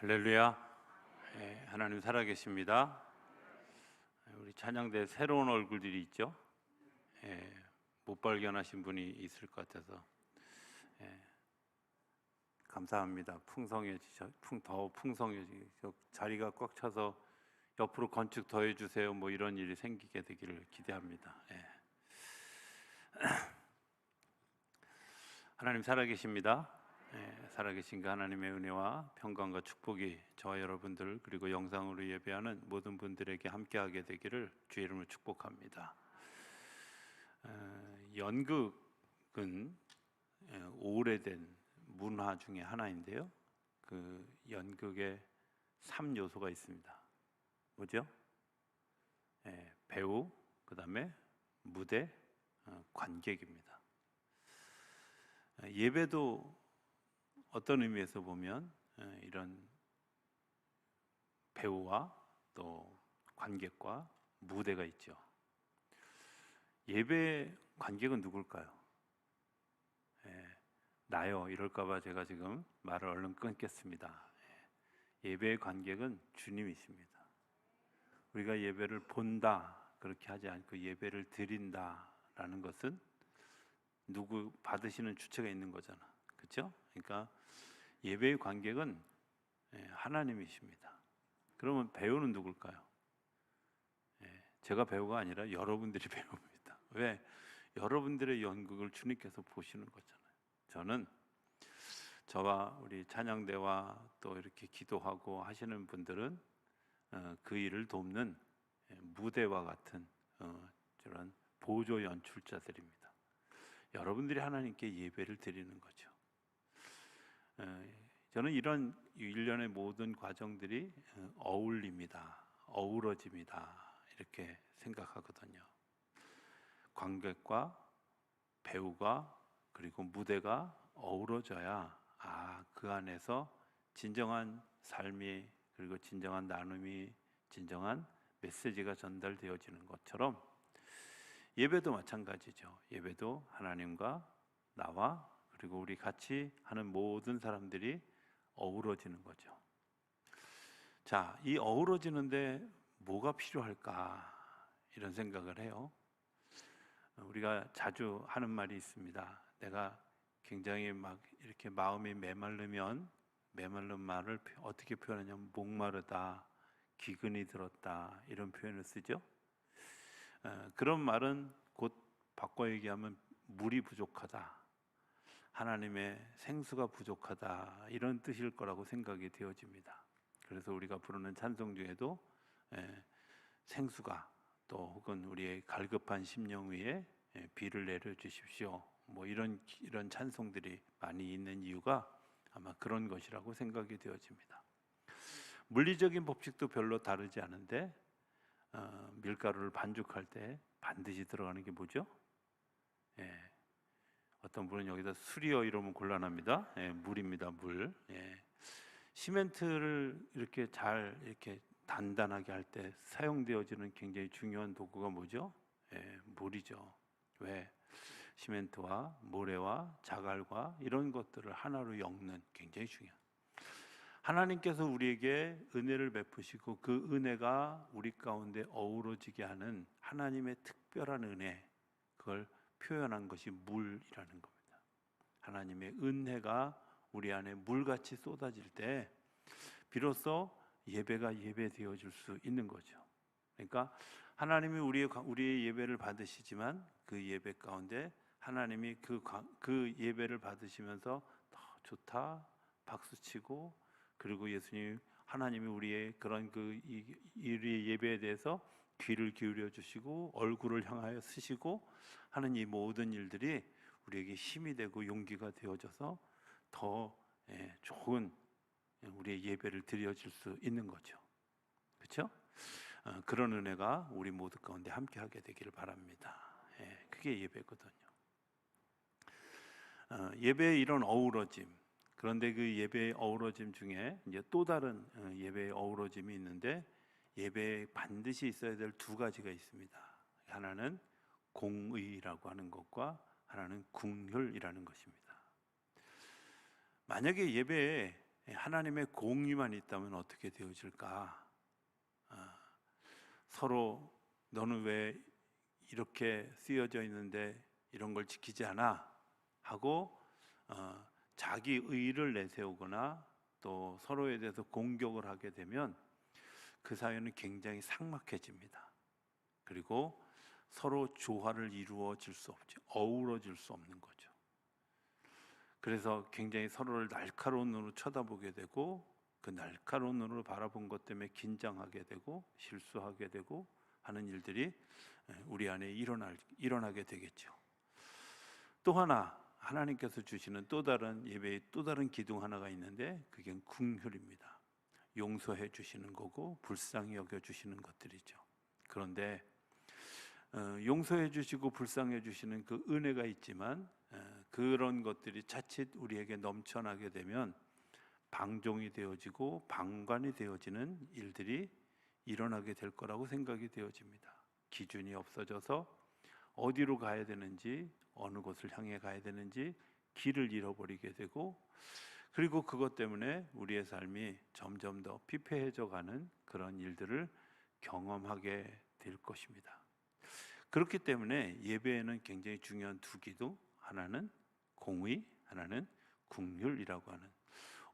할렐루야. 예, 하나님 살아계십니다. 우리 찬양대 새로운 얼굴들이 있죠. 예, 못 발견하신 분이 있을 것 같아서 예, 감사합니다. 풍성해지셔, 풍, 더 풍성해지고 자리가 꽉 차서 옆으로 건축 더 해 주세요. 뭐 이런 일이 생기게 되기를 기대합니다. 예. 하나님 살아계십니다. 예, 살아계신 그 하나님의 은혜와 평강과 축복이 저와 여러분들 그리고 영상으로 예배하는 모든 분들에게 함께하게 되기를 주의 이름으로 축복합니다. 어, 연극은 예, 오래된 문화 중에 하나인데요. 그 연극에 3 요소가 있습니다. 뭐죠? 예, 배우, 그 다음에 무대, 어, 관객입니다. 어, 예배도 어떤 의미에서 보면 어, 이런 배우와 또 관객과 무대가 있죠. 예배 관객은 누굴까요? 예, 나요 이럴까봐 제가 지금 말을 얼른 끊겠습니다. 예, 예배의 관객은 주님이십니다. 우리가 예배를 본다 그렇게 하지 않고 예배를 드린다라는 것은 누구 받으시는 주체가 있는 거잖아. 그렇죠? 그러니까 예배의 관객은 예, 하나님이십니다. 그러면 배우는 누굴까요? 예, 제가 배우가 아니라 여러분들이 배우입니다. 왜? 여러분들의 연극을 주님께서 보시는 거잖아요. 저는 저와 우리 찬양대와 또 이렇게 기도하고 하시는 분들은 어, 그 일을 돕는 예, 무대와 같은 어, 저런 보조 연출자들입니다. 여러분들이 하나님께 예배를 드리는 거죠. 저는 이런 일련의 모든 과정들이 어, 어울립니다. 어우러집니다. 이렇게 생각하거든요. 관객과 배우가 그리고 무대가 어우러져야 아, 그 안에서 진정한 삶이 그리고 진정한 나눔이 진정한 메시지가 전달되어지는 것처럼 예배도 마찬가지죠. 예배도 하나님과 나와 그리고 우리 같이 하는 모든 사람들이 어우러지는 거죠. 자, 이 어우러지는데 뭐가 필요할까? 이런 생각을 해요. 우리가 자주 하는 말이 있습니다. 내가 굉장히 막 이렇게 마음이 메말르면 메말른 말을 어떻게 표현하냐면 목마르다, 기근이 들었다 이런 표현을 쓰죠. 그런 말은 곧 바꿔 얘기하면 물이 부족하다. 하나님의 생수가 부족하다 이런 뜻일 거라고 생각이 되어집니다. 그래서 우리가 부르는 찬송 중에도 예, 생수가 또 혹은 우리의 갈급한 심령 위에 예, 비를 내려 주십시오. 뭐 이런 이런 찬송들이 많이 있는 이유가 아마 그런 것이라고 생각이 되어집니다. 물리적인 법칙도 별로 다르지 않은데 어, 밀가루를 반죽할 때 반드시 들어가는 게 뭐죠? 예, 어떤 분은 여기다 술이요 이러면 곤란합니다. 예, 물입니다, 물. 예. 시멘트를 이렇게 잘 이렇게 단단하게 할 때 사용되어지는 굉장히 중요한 도구가 뭐죠? 예, 물이죠. 왜? 시멘트와 모래와 자갈과 이런 것들을 하나로 엮는 굉장히 중요한. 하나님께서 우리에게 은혜를 베푸시고 그 은혜가 우리 가운데 어우러지게 하는 하나님의 특별한 은혜, 그걸 표현한 것이 물이라는 겁니다. 하나님의 은혜가 우리 안에 물같이 쏟아질 때 비로소 예배가 예배되어질 수 있는 거죠. 그러니까 하나님이 우리의 우리의 예배를 받으시지만 그 예배 가운데 하나님이 그, 그 예배를 받으시면서 더 좋다 박수 치고 그리고 예수님 하나님이 우리의 그런 그 우리의 예배에 대해서 귀를 기울여 주시고 얼굴을 향하여 쓰시고 하는 이 모든 일들이 우리에게 힘이 되고 용기가 되어져서 더 예, 좋은 우리의 예배를 드려질 수 있는 거죠. 그렇죠? 그런 은혜가 우리 모두 가운데 함께하게 되기를 바랍니다. 예, 그게 예배거든요. 어, 예배의 이런 어우러짐. 그런데 그 예배의 어우러짐 중에 이제 또 다른 어, 예배의 어우러짐이 있는데 예배에 반드시 있어야 될 두 가지가 있습니다. 하나는 공의라고 하는 것과 하나는 궁혈이라는 것입니다. 만약에 예배에 하나님의 공의만 있다면 어떻게 되어질까? 아, 서로 너는 왜 이렇게 쓰여져 있는데 이런 걸 지키지 않아? 하고 어, 자기 의를 내세우거나 또 서로에 대해서 공격을 하게 되면 그 사회는 굉장히 삭막해집니다. 그리고 서로 조화를 이루어질 수 없죠. 어우러질 수 없는 거죠. 그래서 굉장히 서로를 날카로운 눈으로 쳐다보게 되고 그 날카로운 눈으로 바라본 것 때문에 긴장하게 되고 실수하게 되고 하는 일들이 우리 안에 일어날, 일어나게 되겠죠. 또 하나 하나님께서 주시는 또 다른 예배의 또 다른 기둥 하나가 있는데 그게 궁휼입니다. 용서해 주시는 거고 불쌍히 여겨 주시는 것들이죠. 그런데 어, 용서해 주시고 불쌍해 주시는 그 은혜가 있지만 어, 그런 것들이 자칫 우리에게 넘쳐나게 되면 방종이 되어지고 방관이 되어지는 일들이 일어나게 될 거라고 생각이 되어집니다. 기준이 없어져서 어디로 가야 되는지 어느 곳을 향해 가야 되는지 길을 잃어버리게 되고 그리고 그것 때문에 우리의 삶이 점점 더 피폐해져 가는 그런 일들을 경험하게 될 것입니다. 그렇기 때문에 예배에는 굉장히 중요한 두 기도 하나는 공의, 하나는 국률이라고 하는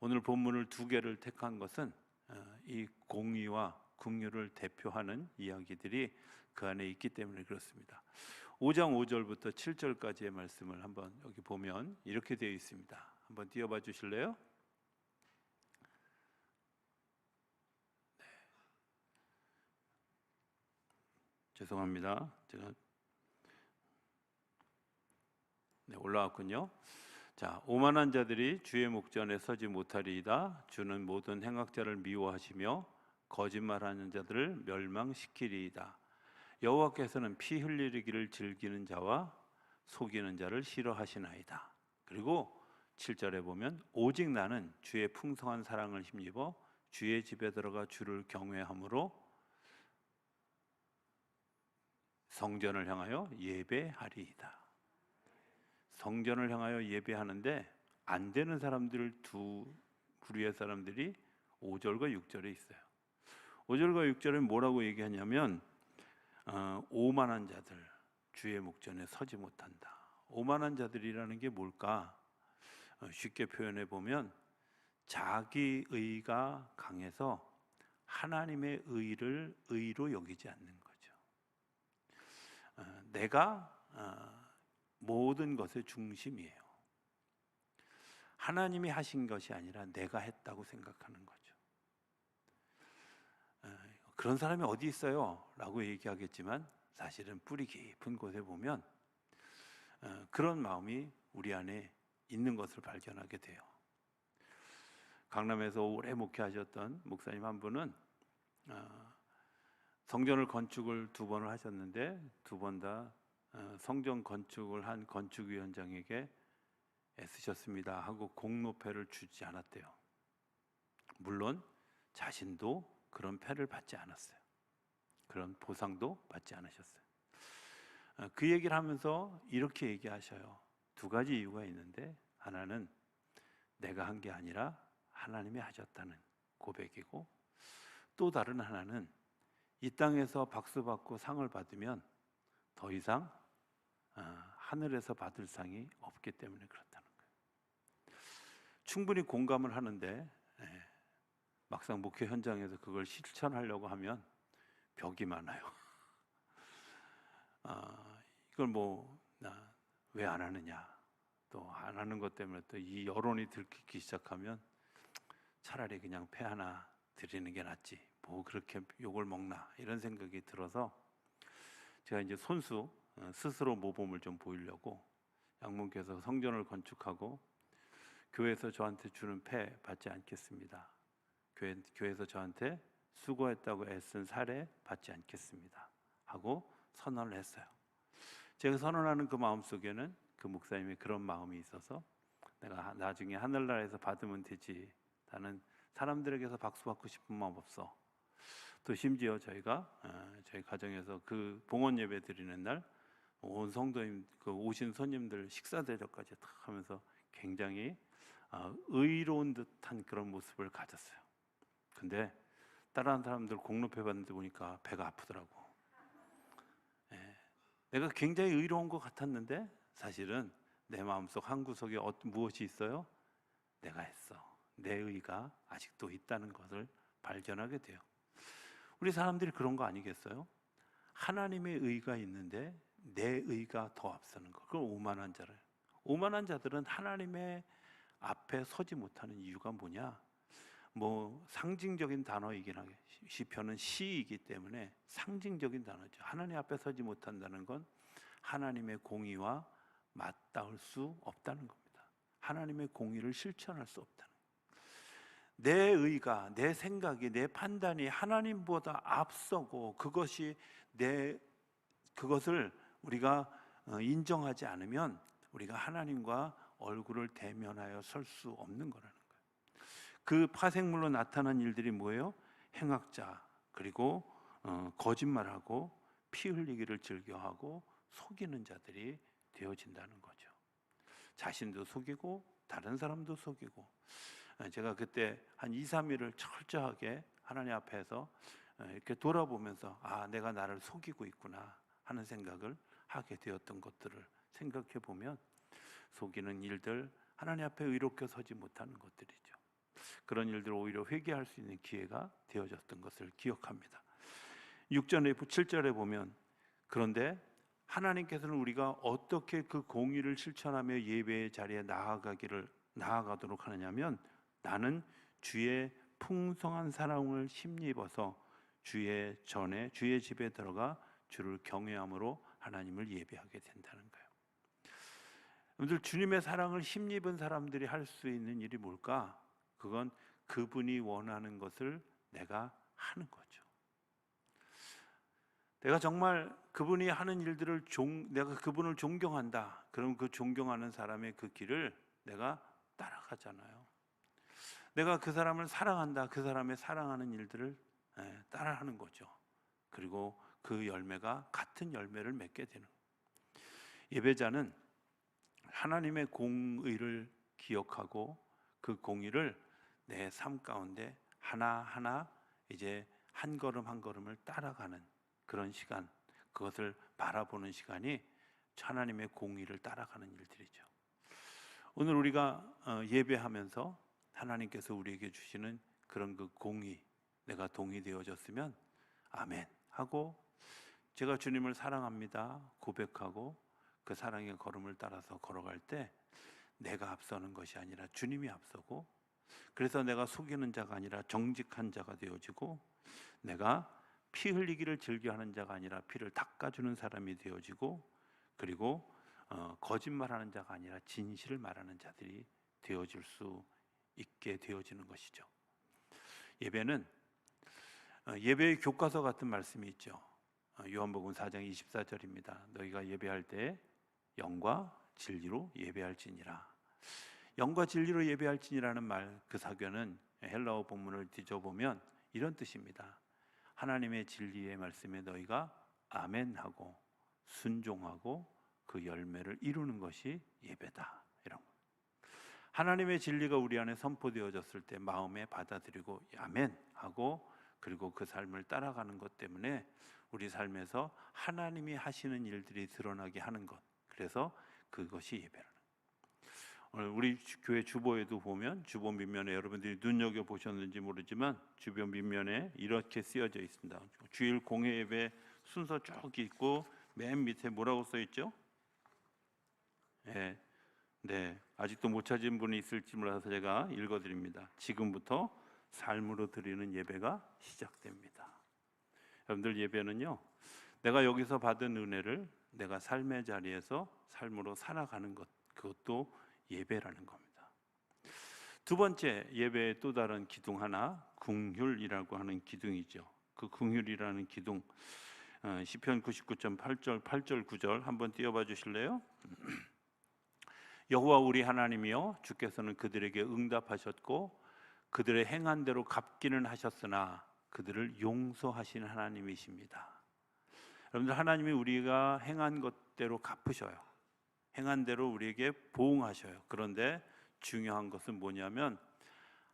오늘 본문을 두 개를 택한 것은 어, 이 공의와 국률을 대표하는 이야기들이 그 안에 있기 때문에 그렇습니다. 5장 5절부터 7절까지의 말씀을 한번 여기 보면 이렇게 되어 있습니다. 한번 띄워봐 주실래요? 네. 죄송합니다. 제가 네, 올라왔군요. 자, 오만한 자들이 주의 목전에 서지 못하리이다. 주는 모든 행악자를 미워하시며 거짓말하는 자들을 멸망시키리이다. 여호와께서는 피 흘리기를 즐기는 자와 속이는 자를 싫어하시나이다. 그리고 7절에 보면 오직 나는 주의 풍성한 사랑을 힘입어 주의 집에 들어가 주를 경외함으로 성전을 향하여 예배하리이다. 성전을 향하여 예배하는데 안 되는 사람들 두 부류의 사람들이 5절과 6절에 있어요. 5절과 6절에 뭐라고 얘기하냐면 어, 오만한 자들 주의 목전에 서지 못한다. 오만한 자들이라는 게 뭘까? 어, 쉽게 표현해 보면 자기 의가 강해서 하나님의 의를 의로 여기지 않는 거죠. 어, 내가 어, 모든 것의 중심이에요. 하나님이 하신 것이 아니라 내가 했다고 생각하는 거죠. 어, 그런 사람이 어디 있어요? 라고 얘기하겠지만 사실은 뿌리 깊은 곳에 보면 어, 그런 마음이 우리 안에 있는 것을 발견하게 돼요. 강남에서 오래 목회하셨던 목사님 한 분은 어, 성전을 건축을 두 번을 하셨는데 두 번다 어, 성전 건축을 한 건축위원장에게 애쓰셨습니다 하고 공로패를 주지 않았대요. 물론 자신도 그런 패를 받지 않았어요. 그런 보상도 받지 않으셨어요. 어, 그 얘기를 하면서 이렇게 얘기하셔요. 두 가지 이유가 있는데 하나는 내가 한 게 아니라 하나님이 하셨다는 고백이고 또 다른 하나는 이 땅에서 박수 받고 상을 받으면 더 이상 어, 하늘에서 받을 상이 없기 때문에 그렇다는 거예요. 충분히 공감을 하는데 예, 막상 목회 현장에서 그걸 실천하려고 하면 벽이 많아요. 아, 이걸 뭐 왜 안 하느냐 또 안 하는 것 때문에 또 이 여론이 들키기 시작하면 차라리 그냥 폐 하나 드리는 게 낫지 뭐 그렇게 욕을 먹나 이런 생각이 들어서 제가 이제 손수 어, 스스로 모범을 좀 보이려고 양문께서 성전을 건축하고 교회에서 저한테 주는 폐 받지 않겠습니다. 교회, 교회에서 저한테 수고했다고 애쓴 사례 받지 않겠습니다. 하고 선언을 했어요. 제가 선언하는 그 마음 속에는 그 목사님의 그런 마음이 있어서 내가 나중에 하늘나라에서 받으면 되지. 나는 사람들에게서 박수 받고 싶은 마음 없어. 또 심지어 저희가 어, 저희 가정에서 그 봉헌 예배 드리는 날 온 성도님 그 오신 손님들 식사 대접까지 다 하면서 굉장히 어, 의로운 듯한 그런 모습을 가졌어요. 근데 다른 사람들 공로패 받는데 보니까 배가 아프더라고. 예, 내가 굉장히 의로운 것 같았는데 사실은 내 마음속 한 구석에 어떤 무엇이 있어요? 내가 했어. 내 의가 아직도 있다는 것을 발견하게 돼요. 우리 사람들이 그런 거 아니겠어요? 하나님의 의가 있는데 내 의가 더 앞서는 거. 그건 오만한 자를. 오만한 자들은 하나님의 앞에 서지 못하는 이유가 뭐냐? 뭐 상징적인 단어이긴 하게 시편은 시이기 때문에 상징적인 단어죠. 하나님 앞에 서지 못한다는 건 하나님의 공의와 맞닿을 수 없다는 겁니다. 하나님의 공의를 실천할 수 없다는. 내 의가 내 생각이 내 판단이 하나님보다 앞서고 그것이 내 그것을 우리가 어, 인정하지 않으면 우리가 하나님과 얼굴을 대면하여 설 수 없는 거라는. 그 파생물로 나타난 일들이 뭐예요? 행악자 그리고 어, 거짓말하고 피 흘리기를 즐겨하고 속이는 자들이 되어진다는 거죠. 자신도 속이고 다른 사람도 속이고 어, 제가 그때 한 2, 3일을 철저하게 하나님 앞에서 어, 이렇게 돌아보면서 아 내가 나를 속이고 있구나 하는 생각을 하게 되었던 것들을 생각해 보면 속이는 일들 하나님 앞에 의롭게 서지 못하는 것들이죠. 그런 일들을 오히려 회개할 수 있는 기회가 되어졌던 것을 기억합니다. 6절에 7절에 보면 그런데 하나님께서는 우리가 어떻게 그 공의를 실천하며 예배의 자리에 나아가기를 나아가도록 하느냐면 나는 주의 풍성한 사랑을 심입어서 주의 전에 주의 집에 들어가 주를 경외함으로 하나님을 예배하게 된다는 거예요. 여러분들 주님의 사랑을 힘입은 사람들이 할 수 있는 일이 뭘까? 그건 그분이 원하는 것을 내가 하는 거죠. 내가 정말 그분이 하는 일들을 종, 내가 그분을 존경한다. 그럼 그 존경하는 사람의 그 길을 내가 따라가잖아요. 내가 그 사람을 사랑한다. 그 사람의 사랑하는 일들을 예, 따라하는 거죠. 그리고 그 열매가 같은 열매를 맺게 되는. 예배자는 하나님의 공의를 기억하고 그 공의를 내 삶 가운데 하나하나 이제 한 걸음 한 걸음을 따라가는 그런 시간, 그것을 바라보는 시간이 하나님의 공의를 따라가는 일들이죠. 오늘 우리가 어, 예배하면서 하나님께서 우리에게 주시는 그런 그 공의, 내가 동의되어졌으면 아멘 하고 제가 주님을 사랑합니다 고백하고 그 사랑의 걸음을 따라서 걸어갈 때 내가 앞서는 것이 아니라 주님이 앞서고 그래서 내가 속이는 자가 아니라 정직한 자가 되어지고 내가 피 흘리기를 즐겨하는 자가 아니라 피를 닦아주는 사람이 되어지고 그리고 어, 거짓말하는 자가 아니라 진실을 말하는 자들이 되어질 수 있게 되어지는 것이죠. 예배는 어, 예배의 교과서 같은 말씀이 있죠. 어, 요한복음 4장 24절입니다. 너희가 예배할 때 영과 진리로 예배할지니라. 영과 진리로 예배할지니라는 말 그 사견은 헬라어 본문을 뒤져보면 이런 뜻입니다. 하나님의 진리의 말씀에 너희가 아멘하고 순종하고 그 열매를 이루는 것이 예배다. 이런 거. 하나님의 진리가 우리 안에 선포되어졌을 때 마음에 받아들이고 아멘 하고 그리고 그 삶을 따라가는 것 때문에 우리 삶에서 하나님이 하시는 일들이 드러나게 하는 것. 그래서 그것이 예배라는. 오늘 우리 교회 주보에도 보면 주보 밑면에 여러분들이 눈여겨 보셨는지 모르지만 주변 밑면에 이렇게 쓰여져 있습니다. 주일 공회 예배 순서 쭉 있고 맨 밑에 뭐라고 써 있죠? 네, 네. 아직도 못 찾은 분이 있을지 몰라서 제가 읽어드립니다. 지금부터 삶으로 드리는 예배가 시작됩니다. 여러분들 예배는요, 내가 여기서 받은 은혜를 내가 삶의 자리에서 삶으로 살아가는 것, 그것도 예배라는 겁니다. 두 번째 예배의 또 다른 기둥 하나, 궁휼이라고 하는 기둥이죠. 그 궁휼이라는 기둥, 어, 시편 99.8절, 8절, 9절 한번 띄워봐 주실래요? 여호와 우리 하나님이여 주께서는 그들에게 응답하셨고 그들의 행한 대로 갚기는 하셨으나 그들을 용서하시는 하나님이십니다. 여러분들 하나님이 우리가 행한 것대로 갚으셔요. 행한 대로 우리에게 보응하셔요. 그런데 중요한 것은 뭐냐면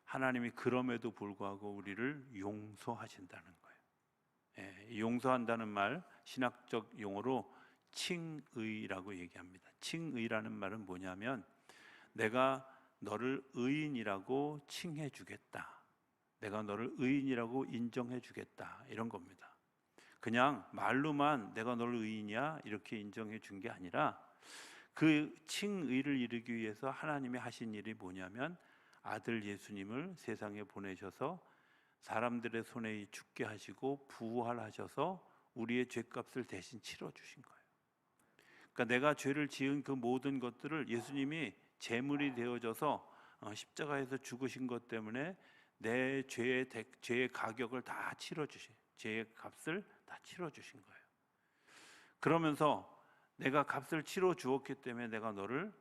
하나님이 그럼에도 불구하고 우리를 용서하신다는 거예요. 예, 용서한다는 말 신학적 용어로 칭의라고 얘기합니다. 칭의라는 말은 뭐냐면 내가 너를 의인이라고 칭해 주겠다. 내가 너를 의인이라고 인정해 주겠다. 이런 겁니다. 그냥 말로만 내가 너를 의인이야 이렇게 인정해 준 게 아니라 그 칭의를 이루기 위해서 하나님이 하신 일이 뭐냐면 아들 예수님을 세상에 보내셔서 사람들의 손에 죽게 하시고 부활하셔서 우리의 죄값을 대신 치러 주신 거예요. 그러니까 내가 죄를 지은 그 모든 것들을 예수님이 제물이 되어져서 어, 십자가에서 죽으신 것 때문에 내 죄의 대, 죄의 가격을 다 치러 주신 죄의 값을 다 치러 주신 거예요. 그러면서 내가 값을 치러 주었기 때문에 내가 너를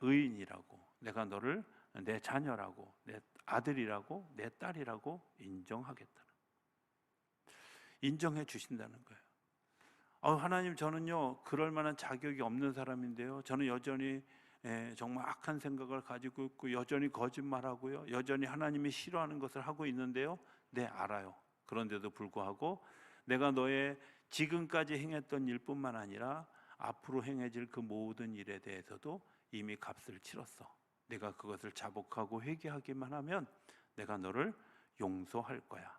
의인이라고 내가 너를 내 자녀라고 내 아들이라고 내 딸이라고 인정하겠다는 인정해 주신다는 거예요. 어, 하나님 저는요 그럴 만한 자격이 없는 사람인데요. 저는 여전히 예, 정말 악한 생각을 가지고 있고 여전히 거짓말하고요. 여전히 하나님이 싫어하는 것을 하고 있는데요. 네 알아요. 그런데도 불구하고 내가 너의 지금까지 행했던 일뿐만 아니라 앞으로 행해질 그 모든 일에 대해서도 이미 값을 치렀어. 내가 그것을 자복하고 회개하기만 하면 내가 너를 용서할 거야.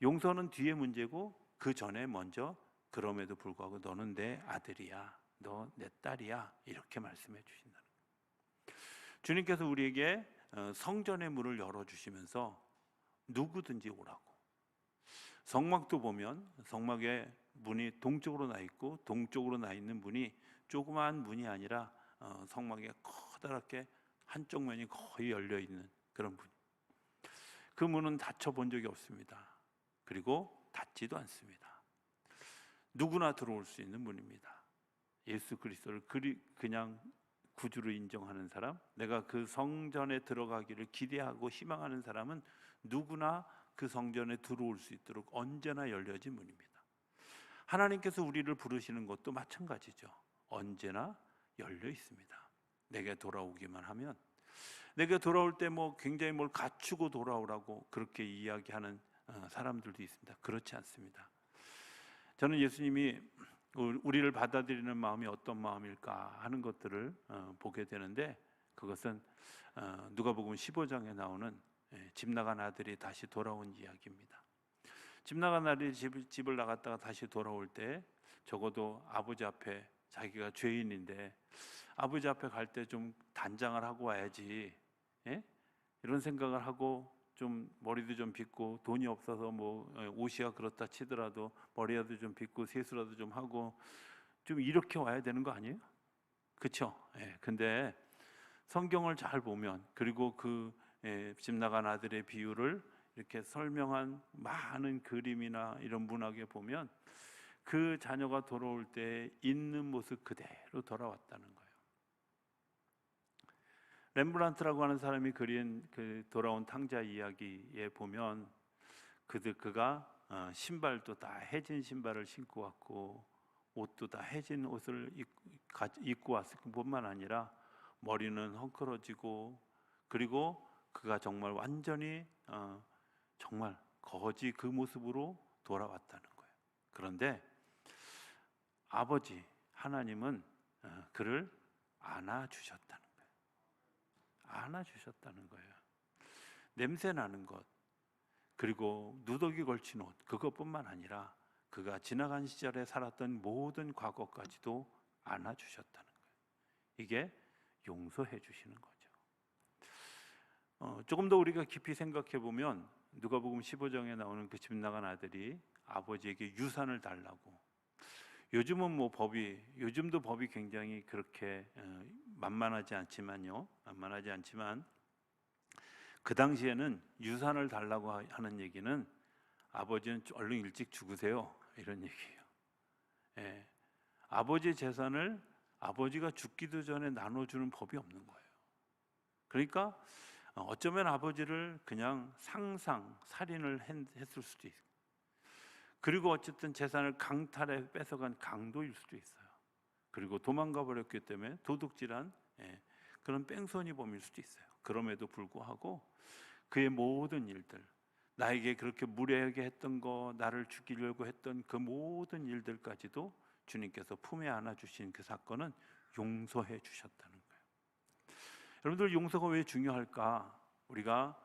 용서는 뒤에 문제고 그 전에 먼저 그럼에도 불구하고 너는 내 아들이야. 너 내 딸이야. 이렇게 말씀해 주신다는 거예요. 주님께서 우리에게 어, 성전의 문을 열어 주시면서 누구든지 오라고. 성막도 보면 성막의 문이 동쪽으로 나 있고 동쪽으로 나 있는 문이 조그마한 문이 아니라 어, 성막에 커다랗게 한쪽 면이 거의 열려 있는 그런 문. 그 문은 닫혀 본 적이 없습니다. 그리고 닫지도 않습니다. 누구나 들어올 수 있는 문입니다. 예수 그리스도를 그리 그냥 구주로 인정하는 사람, 내가 그 성전에 들어가기를 기대하고 희망하는 사람은 누구나 그 성전에 들어올 수 있도록 언제나 열려진 문입니다. 하나님께서 우리를 부르시는 것도 마찬가지죠. 언제나 열려 있습니다. 내게 돌아오기만 하면 내게 돌아올 때 뭐 굉장히 뭘 갖추고 돌아오라고 그렇게 이야기하는 어, 사람들도 있습니다. 그렇지 않습니다. 저는 예수님이 우리를 받아들이는 마음이 어떤 마음일까 하는 것들을 어, 보게 되는데 그것은 어, 누가복음 15장에 나오는 예, 집 나간 아들이 다시 돌아온 이야기입니다. 집 나간 아들이 집, 집을 나갔다가 다시 돌아올 때 적어도 아버지 앞에 자기가 죄인인데 아버지 앞에 갈 때 좀 단장을 하고 와야지 예? 이런 생각을 하고 좀 머리도 좀 빗고 돈이 없어서 뭐 예, 옷이야 그렇다 치더라도 머리라도 좀 빗고 세수라도 좀 하고 좀 이렇게 와야 되는 거 아니에요? 그렇죠? 예. 근데 성경을 잘 보면 그리고 그 예, 집 나간 아들의 비유를 이렇게 설명한 많은 그림이나 이런 문학에 보면 그 자녀가 돌아올 때 있는 모습 그대로 돌아왔다는 거예요. 렘브란트라고 하는 사람이 그린 그 돌아온 탕자 이야기에 보면 그들 그가 어, 신발도 다 해진 신발을 신고 왔고 옷도 다 해진 옷을 입고 왔을 뿐만 아니라 머리는 헝클어지고 그리고 그가 정말 완전히 어, 정말 거지 그 모습으로 돌아왔다는 거예요. 그런데 아버지 하나님은 어, 그를 안아 주셨다는 거예요. 안아 주셨다는 거예요. 냄새 나는 것 그리고 누더기 걸친 옷 그것뿐만 아니라 그가 지나간 시절에 살았던 모든 과거까지도 안아 주셨다는 거예요. 이게 용서해 주시는 거죠. 어, 조금 더 우리가 깊이 생각해 보면 누가복음 15장에 나오는 그 집 나간 아들이 아버지에게 유산을 달라고 요즘은 뭐 법이 요즘도 법이 굉장히 그렇게 어, 만만하지 않지만요. 만만하지 않지만 그 당시에는 유산을 달라고 하는 얘기는 아버지는 얼른 일찍 죽으세요 이런 얘기예요. 예. 아버지 재산을 아버지가 죽기도 전에 나눠주는 법이 없는 거예요. 그러니까 어쩌면 아버지를 그냥 상상 살인을 했을 수도 있어요. 그리고 어쨌든 재산을 강탈해 뺏어간 강도일 수도 있어요. 그리고 도망가 버렸기 때문에 도둑질한 예, 그런 뺑소니 범일 수도 있어요. 그럼에도 불구하고 그의 모든 일들, 나에게 그렇게 무례하게 했던 거, 나를 죽이려고 했던 그 모든 일들까지도 주님께서 품에 안아 주신 그 사건은 용서해 주셨다는. 여러분들 용서가 왜 중요할까? 우리가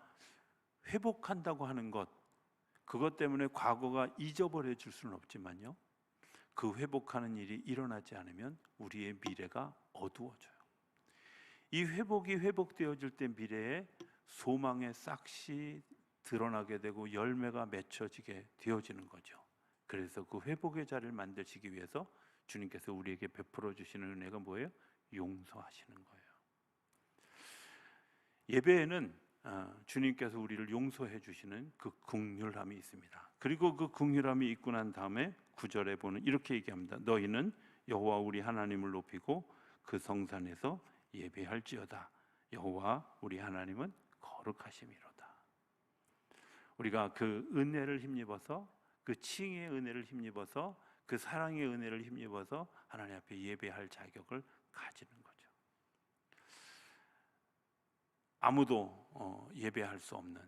회복한다고 하는 것, 그것 때문에 과거가 잊어버려질 수는 없지만요. 그 회복하는 일이 일어나지 않으면 우리의 미래가 어두워져요. 이 회복이 회복되어질 때 미래에 소망의 싹이 드러나게 되고 열매가 맺혀지게 되어지는 거죠. 그래서 그 회복의 자리를 만드시기 위해서 주님께서 우리에게 베풀어 주시는 은혜가 뭐예요? 용서하시는 거예요. 예배에는 어, 주님께서 우리를 용서해 주시는 그 긍휼함이 있습니다. 그리고 그 긍휼함이 있고 난 다음에 구절에 보는 이렇게 얘기합니다. 너희는 여호와 우리 하나님을 높이고 그 성산에서 예배할지어다. 여호와 우리 하나님은 거룩하심이로다. 우리가 그 은혜를 힘입어서 그 칭의 은혜를 힘입어서 그 사랑의 은혜를 힘입어서 하나님 앞에 예배할 자격을 가지는 거죠. 아무도 어, 예배할 수 없는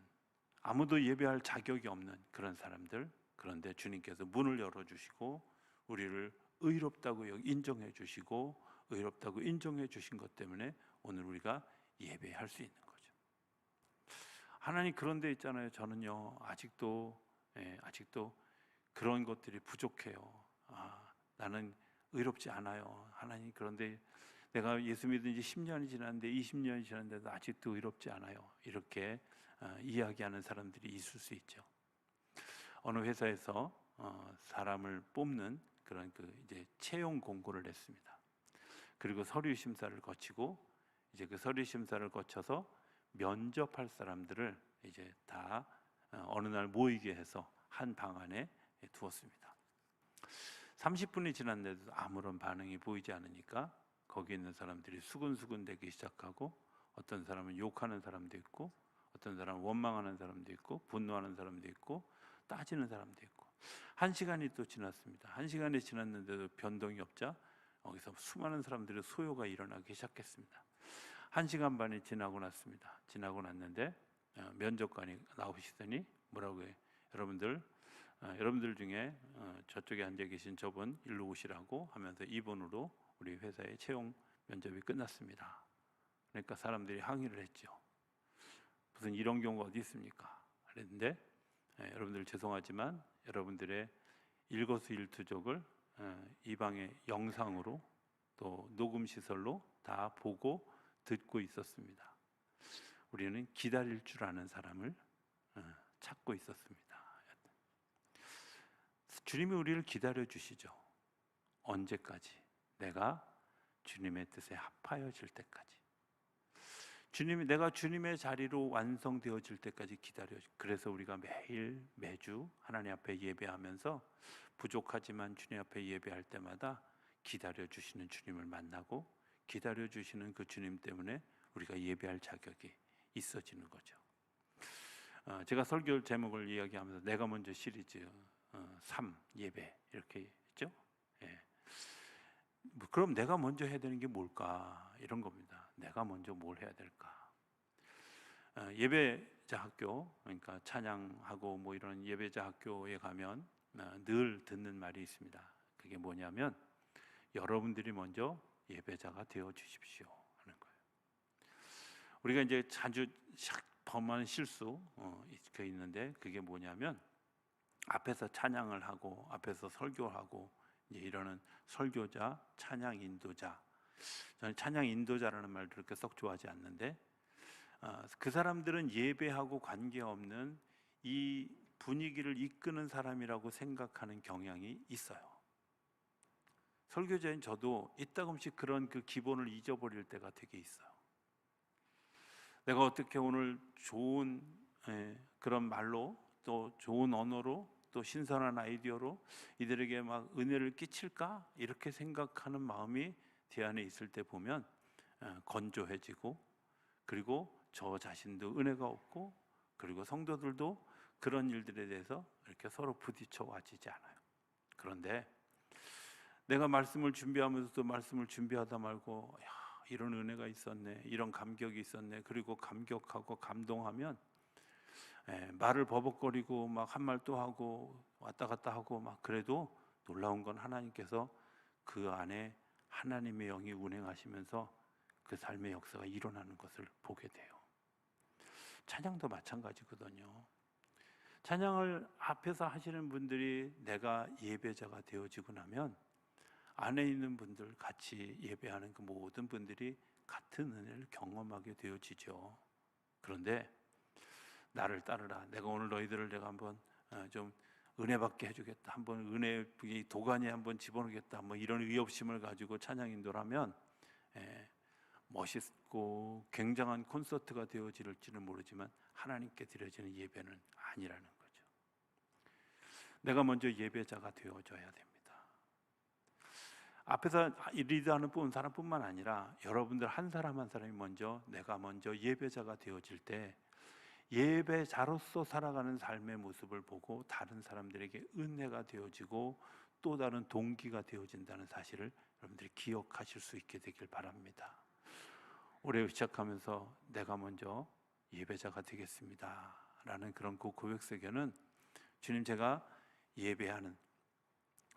아무도 예배할 자격이 없는 그런 사람들 그런데 주님께서 문을 열어 주시고 우리를 의롭다고 인정해 주시고 의롭다고 인정해 주신 것 때문에 오늘 우리가 예배할 수 있는 거죠. 하나님 그런 데 있잖아요. 저는요 아직도 예, 아직도 그런 것들이 부족해요. 아, 나는 의롭지 않아요. 하나님 그런데 내가 예수 믿은 지 10년이 지났는데 20년이 지났는데도 아직도 의롭지 않아요. 이렇게 어, 이야기하는 사람들이 있을 수 있죠. 어느 회사에서 어, 사람을 뽑는 그런 그 이제 채용 공고를 냈습니다. 그리고 서류 심사를 거치고 이제 그 서류 심사를 거쳐서 면접할 사람들을 이제 다 어, 어느 날 모이게 해서 한 방 안에 두었습니다. 30분이 지났는데도 아무런 반응이 보이지 않으니까 거기 있는 사람들이 수근수근 되기 시작하고 어떤 사람은 욕하는 사람도 있고 어떤 사람은 원망하는 사람도 있고 분노하는 사람도 있고 따지는 사람도 있고 한 시간이 또 지났습니다. 한 시간이 지났는데도 변동이 없자 여기서 수많은 사람들의 소요가 일어나기 시작했습니다. 한 시간 반이 지나고 났습니다. 지나고 났는데 어, 면접관이 나오시더니 뭐라고 해? 여러분들 어, 여러분들 중에 어, 저쪽에 앉아 계신 저분 일로 오시라고 하면서 이번으로 우리 회사의 채용 면접이 끝났습니다. 그러니까 사람들이 항의를 했죠. 무슨 이런 경우가 어디 있습니까? 그랬는데 예, 여러분들 죄송하지만 여러분들의 일거수일투족을 예, 이 방의 영상으로 또 녹음 시설로 다 보고 듣고 있었습니다. 우리는 기다릴 줄 아는 사람을 어, 찾고 있었습니다. 주님이 우리를 기다려 주시죠. 언제까지? 내가 주님의 뜻에 합하여질 때까지. 주님이 내가 주님의 자리로 완성되어질 때까지 기다려. 그래서 우리가 매일 매주 하나님 앞에 예배하면서 부족하지만 주님 앞에 예배할 때마다 기다려 주시는 주님을 만나고 기다려 주시는 그 주님 때문에 우리가 예배할 자격이 있어지는 거죠. 어, 제가 설교 제목을 이야기하면서 내가 먼저 시리즈 어, 3 예배 이렇게 했죠. 예. 뭐 그럼 내가 먼저 해야 되는 게 뭘까 이런 겁니다. 내가 먼저 뭘 해야 될까? 어, 예배자 학교 그러니까 찬양하고 뭐 이런 예배자 학교에 가면 어, 늘 듣는 말이 있습니다. 그게 뭐냐면 여러분들이 먼저 예배자가 되어 주십시오 하는 거예요. 우리가 이제 자주 범하는 실수 어, 그 있는데 그게 뭐냐면 앞에서 찬양을 하고 앞에서 설교하고 이러는 설교자, 찬양 인도자. 저는 찬양 인도자라는 말을 그렇게 썩 좋아하지 않는데 어, 그 사람들은 예배하고 관계없는 이 분위기를 이끄는 사람이라고 생각하는 경향이 있어요. 설교자인 저도 이따금씩 그런 그 기본을 잊어버릴 때가 되게 있어요. 내가 어떻게 오늘 좋은 예, 그런 말로 또 좋은 언어로 또 신선한 아이디어로 이들에게 막 은혜를 끼칠까 이렇게 생각하는 마음이 제 안에 있을 때 보면 어, 건조해지고 그리고 저 자신도 은혜가 없고 그리고 성도들도 그런 일들에 대해서 이렇게 서로 부딪혀 와지지 않아요. 그런데 내가 말씀을 준비하면서도 말씀을 준비하다 말고 야, 이런 은혜가 있었네, 이런 감격이 있었네. 그리고 감격하고 감동하면 예, 말을 버벅거리고 막 한 말 또 하고 왔다 갔다 하고 막 그래도 놀라운 건 하나님께서 그 안에 하나님의 영이 운행하시면서 그 삶의 역사가 일어나는 것을 보게 돼요. 찬양도 마찬가지거든요. 찬양을 앞에서 하시는 분들이 내가 예배자가 되어지고 나면 안에 있는 분들 같이 예배하는 그 모든 분들이 같은 은혜를 경험하게 되어지죠. 그런데 나를 따르라. 내가 오늘 너희들을 내가 한번 어, 좀 은혜 받게 해주겠다. 한번 은혜 이 도가니에 한번 집어넣겠다. 뭐 이런 의협심을 가지고 찬양 인도를 하면 예, 멋있고 굉장한 콘서트가 되어질지는 모르지만 하나님께 드려지는 예배는 아니라는 거죠. 내가 먼저 예배자가 되어줘야 됩니다. 앞에서 리드하는 분 사람뿐만 아니라 여러분들 한 사람 한 사람이 먼저 내가 먼저 예배자가 되어질 때 예배자로서 살아가는 삶의 모습을 보고 다른 사람들에게 은혜가 되어지고 또 다른 동기가 되어진다는 사실을 여러분들이 기억하실 수 있게 되길 바랍니다. 올해 시작하면서 내가 먼저 예배자가 되겠습니다. 라는 그런 그 고백 속에는 주님 제가 예배하는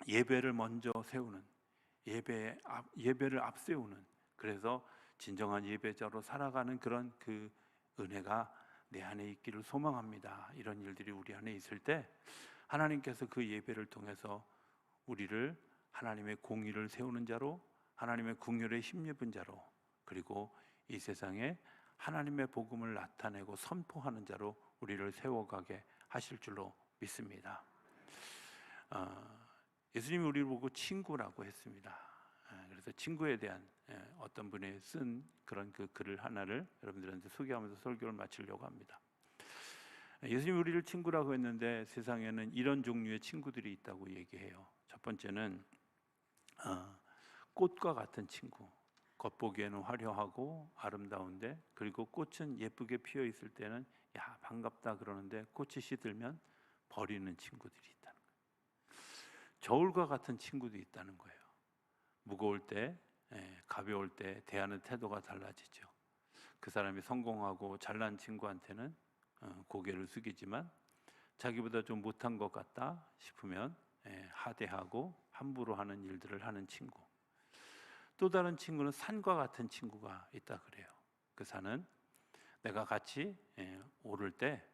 예배를 먼저 세우는 예배 앞, 예배를 앞세우는 그래서 진정한 예배자로 살아가는 그런 그 은혜가 내 안에 있기를 소망합니다. 이런 일들이 우리 안에 있을 때 하나님께서 그 예배를 통해서 우리를 하나님의 공의를 세우는 자로 하나님의 궁율에 힘입은 자로 그리고 이 세상에 하나님의 복음을 나타내고 선포하는 자로 우리를 세워가게 하실 줄로 믿습니다. 어, 예수님이 우리를 보고 친구라고 했습니다. 예, 그래서 친구에 대한 예, 어떤 분이 쓴 그런 그 글을 하나를 여러분들한테 소개하면서 설교를 마치려고 합니다. 예, 예수님이 우리를 친구라고 했는데 세상에는 이런 종류의 친구들이 있다고 얘기해요. 첫 번째는 어, 꽃과 같은 친구. 겉보기에는 화려하고 아름다운데 그리고 꽃은 예쁘게 피어 있을 때는 야 반갑다 그러는데 꽃이 시들면 버리는 친구들이 있다는 거예요. 저울과 같은 친구도 있다는 거예요. 무거울 때, 예, 가벼울 때 대하는 태도가 달라지죠. 그 사람이 성공하고 잘난 친구한테는 어, 고개를 숙이지만 자기보다 좀 못한 것 같다 싶으면 예, 하대하고 함부로 하는 일들을 하는 친구. 또 다른 친구는 산과 같은 친구가 있다 그래요. 그 산은 내가 같이 예, 오를 때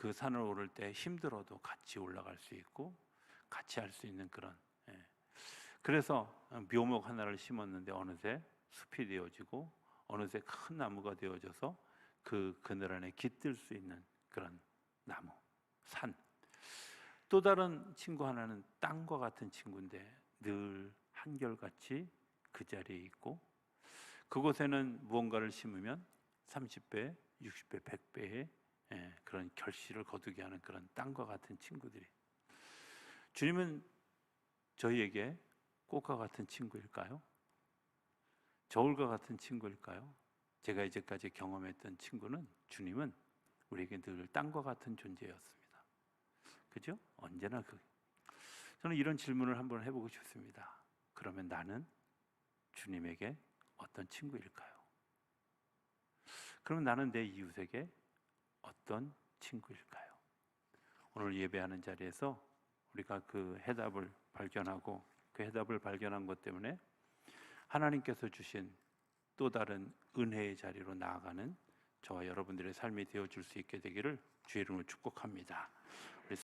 그 산을 오를 때 힘들어도 같이 올라갈 수 있고 같이 할 수 있는 그런. 예. 그래서 묘목 하나를 심었는데 어느새 숲이 되어지고 어느새 큰 나무가 되어져서 그 그늘 안에 깃들 수 있는 그런 나무, 산. 또 다른 친구 하나는 땅과 같은 친구인데 늘 한결같이 그 자리에 있고 그곳에는 무언가를 심으면 30배, 60배, 100배의 그런 결실을 거두게 하는 그런 땅과 같은 친구들이 주님은 저희에게 꽃과 같은 친구일까요? 저울과 같은 친구일까요? 제가 이제까지 경험했던 친구는 주님은 우리에게 늘 땅과 같은 존재였습니다. 그죠? 언제나 그 저는 이런 질문을 한번 해보고 싶습니다. 그러면 나는 주님에게 어떤 친구일까요? 그럼 나는 내 이웃에게 어떤 친구일까요? 오늘 예배하는 자리에서 우리가 그 해답을 발견하고 그 해답을 발견한 것 때문에 하나님께서 주신 또 다른 은혜의 자리로 나아가는 저와 여러분들의 삶이 되어 줄 수 있게 되기를 주의 이름으로 축복합니다.